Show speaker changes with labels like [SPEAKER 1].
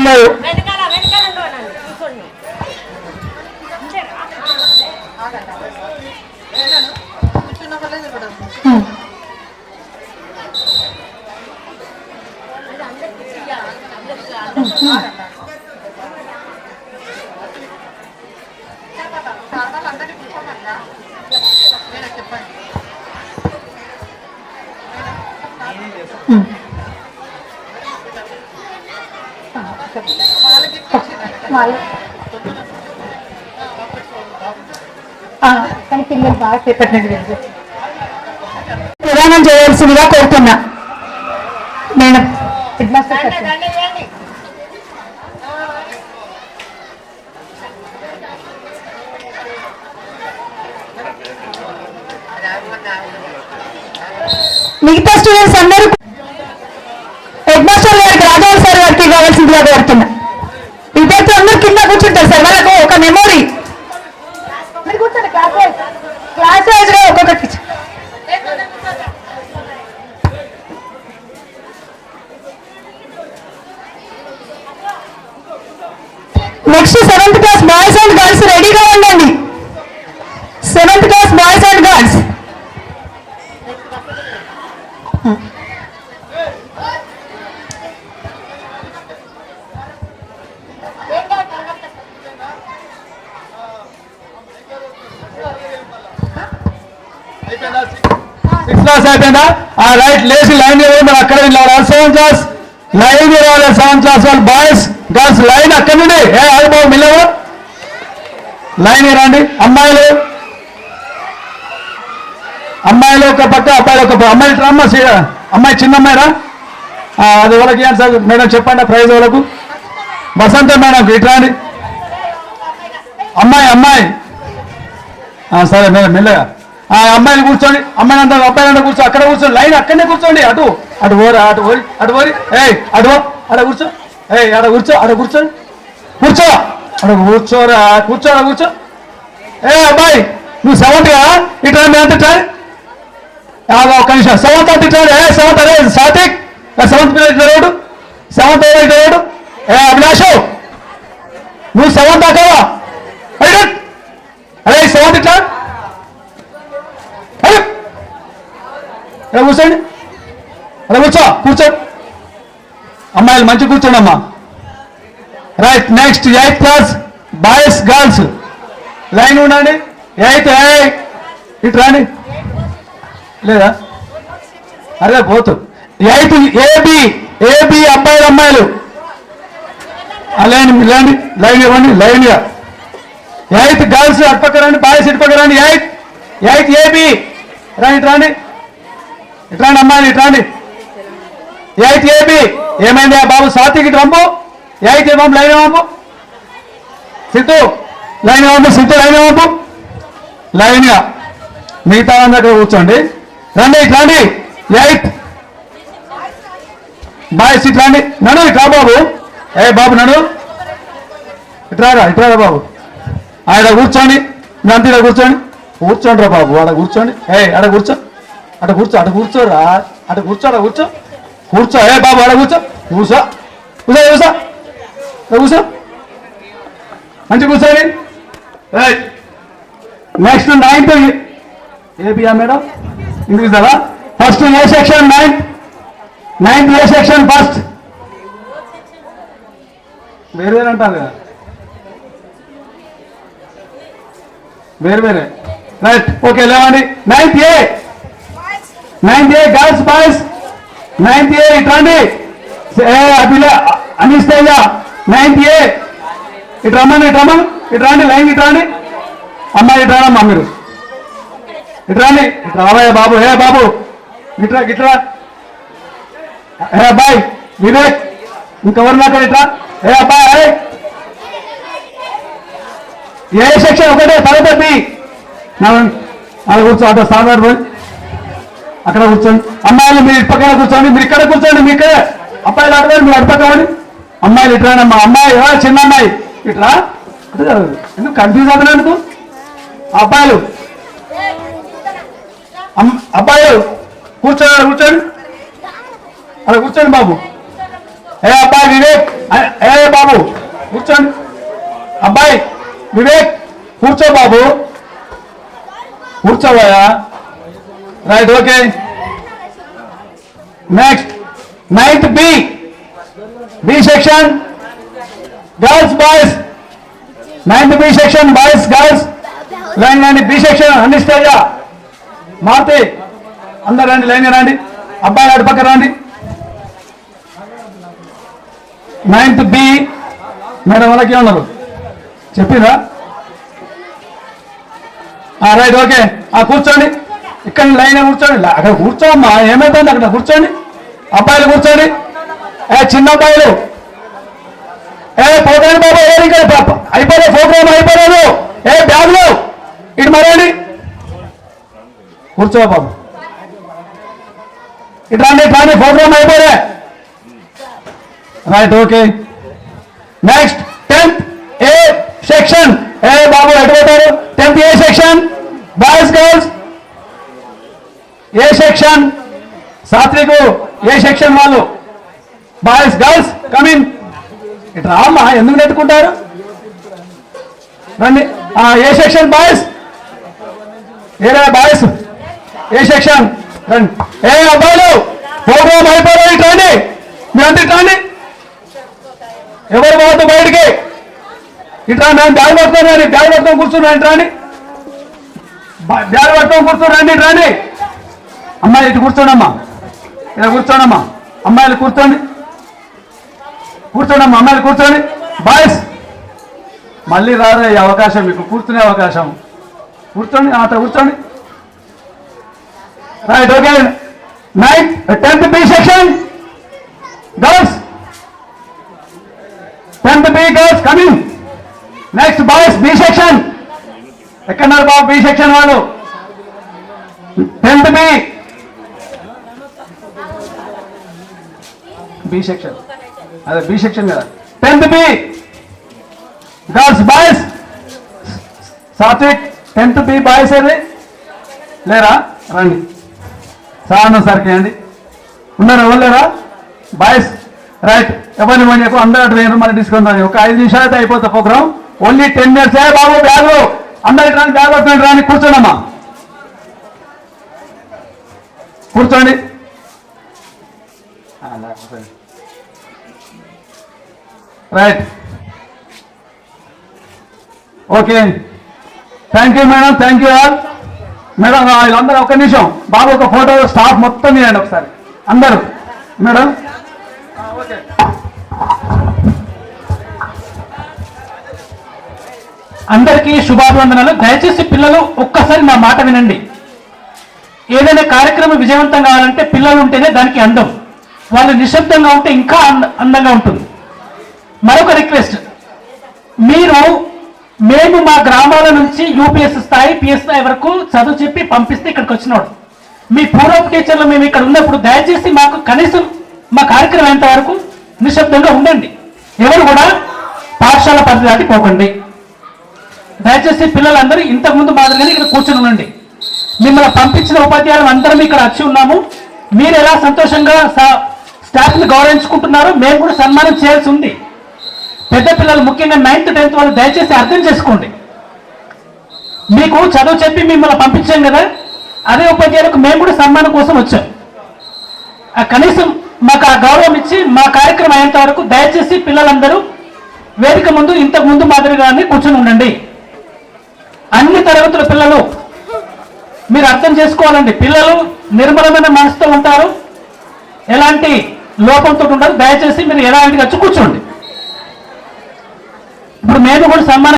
[SPEAKER 1] ఉన్నారు
[SPEAKER 2] కానీ పిల్లలు బాగా చేపట్టినట్టు ప్రదానం చేయవలసిందిగా కోరుతున్నా. నేను హెడ్ మాస్టర్ మిగతా స్టూడెంట్స్ అందరూ హెడ్ మాస్టర్ గారికి రాఘవన్ సార్ గారికి ఇవ్వవలసిందిగా కోరుతున్నా. బాయ్స్ అండ్ గర్ల్స్ రెడీగా ఉండండి. Seventh class boys and girls
[SPEAKER 3] six class అయిపోయిందా? ఆ రైట్ లేచి లైన్ మనం అక్కడ వెళ్ళాలి సెవెన్ క్లాస్ లైన్ రావాలి. సెవెన్ క్లాస్ వాళ్ళు బాయ్స్ గర్ల్స్ లైన్ అక్కడ నుండి. ఏ ఆగిపోవు మిల్లవా. లైన్ రండి. అమ్మాయిలు. అమ్మాయిలు ఒక పక్క అబ్బాయిలు ఒక పక్క. అమ్మాయి అమ్మ అమ్మాయి చిన్న అమ్మాయిరా అది వాళ్ళకి ఏం సార్? మేడం చెప్పండి ప్రైజ్ వాళ్ళకు. వసంత మేడం ఇట్రా అండి అమ్మాయి అమ్మాయి. ఆ, సరే మేడం మెల్లగా. ఆ అమ్మాయిలు కూర్చోండి. అమ్మాయిని అంతా అబ్బాయిలు అంతా కూర్చో అక్కడ కూర్చోండి. లైన్ అక్కడనే కూర్చోండి అటు. అటు ఓరా అటు ఓరి అటు ఓరి ఏయ్ అటు ఓ, అడ కూర్చో. ఏయ్ అడ కూర్చో అడ కూర్చోండి కూర్చో. అడ కూర్చోరా కూర్చో కూర్చో. ఏ అబ్బాయి నువ్వు సెవెంత్ కదా? ఇట్లా మీ అంత ట్రై ఒక నిమిషం సెవెంత్ అంత ఇట్లా ఏ సెవెంత్ అరే సాత్విక్. సెవెంత్ పిల్లలు ఇట్లా రోడ్డు సెవెంత్ ఇట్లా రోడ్డు ఏ అభిలాషు. నువ్వు సెవెంత్ దాకావా? అరే సెవెంత్ ఇట్లా అరే కూర్చోండి. అరే కూర్చో కూర్చో. అమ్మాయిలు మంచి కూర్చోండి అమ్మా. Right next eighth class boys girls line ఉండండి. ఎయిత్ ఇటు రాండి. లేదా? అరే పోతు. ఎయిత్ ఏబి ఏబి అబ్బాయిలు అమ్మాయిలు. ఆ లైన్ లైన్ లైన్ ఇవ్వండి లైన్గా ఎయిత్ గర్ల్స్ అటుపక్క రండి బాయ్స్ ఇటుపక్క రండి. ఎయిత్ ఎయిత్ ఏబి రండి రాండి. ఇటు రాండి అమ్మాయిలు ఇటు రాండి. ఎయిత్ ఏబి ఏమైంది ఆ బాబు? సాత్విక్ ఇటు పంపు లైట్ ఏ బాబు లైన్ పంపు సిద్ధు లైన్ పంపు సిద్ధు లైన్ పంపు లైన్గా మిగతా అందరికీ కూర్చోండి రండి ఇటు రండి ఎయిత్ బాయ్స్ ఇటు రండి నడు ఇట్రా బాబు ఏ బాబు నడు ఇట్రారా ఇట్రారా బాబు ఆడ కూర్చోండి మీ అంత ఇక్కడ కూర్చోండి కూర్చోండి రా బాబు ఆడ కూర్చోండి ఏ ఆడ కూర్చో అట కూర్చో అటు కూర్చోరా అట కూర్చో అట కూర్చో కూర్చో ఏ బాబు ఆడ కూర్చో కూర్చో కూర్చో కూర్చో కూర్చో మంచి కూర్చోండి. రైట్ నెక్స్ట్ నైన్త్ ఏబియా మేడం? ఇందుకు కదా? First A section ninth ninth A section first వేరు వేరు అంటారు కదా. వేరు వేరే. రైట్ ఓకే లేవండి. Ninth A. Ninth A girls boys ninth A ఇట్రండి అభిలా Abhila ninth A ఇటు రమ్మని ఇటు రమ్మని. ఇటు రాండి లైన్ ఇటు రాండి. అమ్మాయి ఇటు రానమ్మా మీరు? ఇటు రాండి. ఇటు రావయ్య బాబు. హే బాబు. ఇట్రా ఇట్రా హే అబ్బాయి. వివేక్. ఇంకెవరు నాకు ఇట్రా హే అబ్బాయి. ఏ సెక్షన్ ఒకటే? తరగతి బి అక్కడ కూర్చో. అటు సాధారణ పోయి. అక్కడ కూర్చోండి. అమ్మాయిలు మీరు ఇటు పక్కన కూర్చోండి. మీరు ఇక్కడ కూర్చోండి. మీ ఇక్కడ. అబ్బాయిలు అడగండి మీరు అటుపక్కని అమ్మాయిలు ఇట్లా మా అమ్మాయి చిన్న అమ్మాయి ఇట్లా? ఎందుకు కన్ఫ్యూజ్ అవుతున్నా ఎందుకు? అబ్బాయిలు. అబ్బాయిలు. కూర్చో కూర్చోండి. అలా కూర్చోండి బాబు. ఏ అబ్బాయి వివేక్. ఏ బాబు కూర్చోండి. అబ్బాయి వివేక్ కూర్చో బాబు. కూర్చోబోయా right okay next ninth B B section girls boys ninth B section boys girls line రండి బి సెక్షన్ అన్ని స్టేజా మారుతి. అందరు రండి లైన్ రండి. అబ్బాయి అటు పక్క రండి. నైన్త్ బి మేడం వాళ్ళకి ఉన్నారు చెప్పిరా? రైట్ ఓకే ఆ కూర్చోండి. ఇక్కడ లైన్ కూర్చోండి. అక్కడ కూర్చోమ్మా. ఏమైపోయింది అక్కడ? కూర్చోండి. అబ్బాయిలు కూర్చోండి. ఏ చిన్న అబ్బాయిలు. ఏ పోతాను బాబా ఏ ఇక్కడ అయిపోలేదు ప్రోగ్రామ్ అయిపోలేదు. ఏ బ్యాగులు. ఇటు మరేండి కూర్చో బాబు. ఇటు రండి ఇటు ప్రోగ్రామ్ అయిపోలే. Right okay. Next tenth A section ఏ బాబు ఎటు పోతారు? Tenth A section boys girls A section Satvik A section వాళ్ళు? బాయ్స్ గర్ల్స్ కమిన్ ఇటు రామ్మా ఎందుకు నెట్టుకుంటారు? రండి. A section boys? ఏరా బాయ్స్? A section? రండి. ఏ అబ్బాయిలు? ప్రోగ్రామ్ అయిపోయి ఇటు రండి. మీరంతా ఇటు ఎవరు పోవద్దు బయటికి? ఇట్లా నేను బ్యాగ్ పట్టుకొని రండి. బ్యాగ్ పట్టుకొని కూర్చున్నాను రాని రండి. బ్యాగ్ పట్టుకొని కూర్చోండి ఇటు రండి. అమ్మాయి ఇటు కూర్చోండమ్మా. ఇలా కూర్చోండమ్మా. అమ్మాయిలు కూర్చోండి. కూర్చోండమ్మా అమ్మాయిలు కూర్చోండి. బాయ్స్ మళ్ళీ రారే అవకాశం మీకు కూర్చునే అవకాశం. కూర్చోండి ఆట కూర్చోండి. Right okay ninth tenth B section girls tenth B girls coming next boys B section ఎక్కడన్నారు బాబు బి సెక్షన్ వాళ్ళు? టెన్త్ బి బి సెక్షన్ అదే బి సెక్షన్ కదా. Tenth B girls boys Satvik tenth B boys అది. లేరా? రండి. Sir సరికి అండి ఉన్నారు? ఎవరు లేరా? బాయ్స్ రైట్ ఎవరిని మని చెప్పు. అందరూ అటు మనం తీసుకుందాం ఒక ఐదు నిమిషాలు అయితే అయిపోతా ప్రోగ్రామ్ ఓన్లీ టెన్ మినిట్స్ ఏ బాబు బ్యాగు. అందరికి రాని బ్యాగ్ వస్తుంది రాని. కూర్చోండమ్మా కూర్చోండి. Right okay thank you madam thank you all madam వీళ్ళందరూ ఒక్క నిమిషం. బాబు ఒక ఫోటో స్టాఫ్ మొత్తం తీయండి ఒకసారి. అందరూ. మేడం ఓకే
[SPEAKER 4] అందరికీ శుభాభివందనాలు. దయచేసి పిల్లలు ఒక్కసారి నా మాట వినండి. ఏదైనా కార్యక్రమం విజయవంతం కావాలంటే పిల్లలు ఉంటేనే దానికి అందం. వాళ్ళు నిశ్శబ్దంగా ఉంటే ఇంకా అంద- అందంగా ఉంటుంది. మరొక రిక్వెస్ట్. మీరు మేము మా గ్రామాల నుంచి యూపీఎస్ స్థాయి పిఎస్ స్థాయి వరకు చదువు చెప్పి పంపిస్తే ఇక్కడికి వచ్చినోడు. మీ పూర్వపు టీచర్లు మేము ఇక్కడ ఉన్నప్పుడు దయచేసి మాకు కనీసం మా కార్యక్రమం అయ్యేంత వరకు నిశ్శబ్దంగా ఉండండి. ఎవరు కూడా పాఠశాల పరిధి దాటి పోకండి. దయచేసి పిల్లలందరూ ఇంతకుముందు మాదిరిగానే ఇక్కడ కూర్చొని ఉండండి. మిమ్మల్ని పంపించిన ఉపాధ్యాయులు అందరం ఇక్కడ వచ్చి ఉన్నాము. మీరు ఎలా సంతోషంగా స్టాఫ్ని గౌరవించుకుంటున్నారో మేము కూడా సన్మానం చేయాల్సి ఉంది. పెద్ద పిల్లలు ముఖ్యంగా నైన్త్ టెన్త్ వాళ్ళు దయచేసి అర్థం చేసుకోండి. మీకు చదువు చెప్పి మిమ్మల్ని పంపించాం కదా అదే ఉపాధ్యాయులకు మేము కూడా సన్మానం కోసం వచ్చాం. ఆ కనీసం మాకు ఆ గౌరవం ఇచ్చి మా కార్యక్రమం అయ్యేంత వరకు దయచేసి పిల్లలందరూ వేదిక ముందు ఇంతకు ముందు మాదిరిగానే కూర్చొని ఉండండి. అన్ని తరగతుల పిల్లలు మీరు అర్థం చేసుకోవాలండి. పిల్లలు నిర్మలమైన మనసుతో ఉంటారు. ఎలాంటి లోపంతో ఉండరు దయచేసి మీరు ఎలాంటి వచ్చి కూర్చోండి. ఇప్పుడు మేము కూడా సన్మానం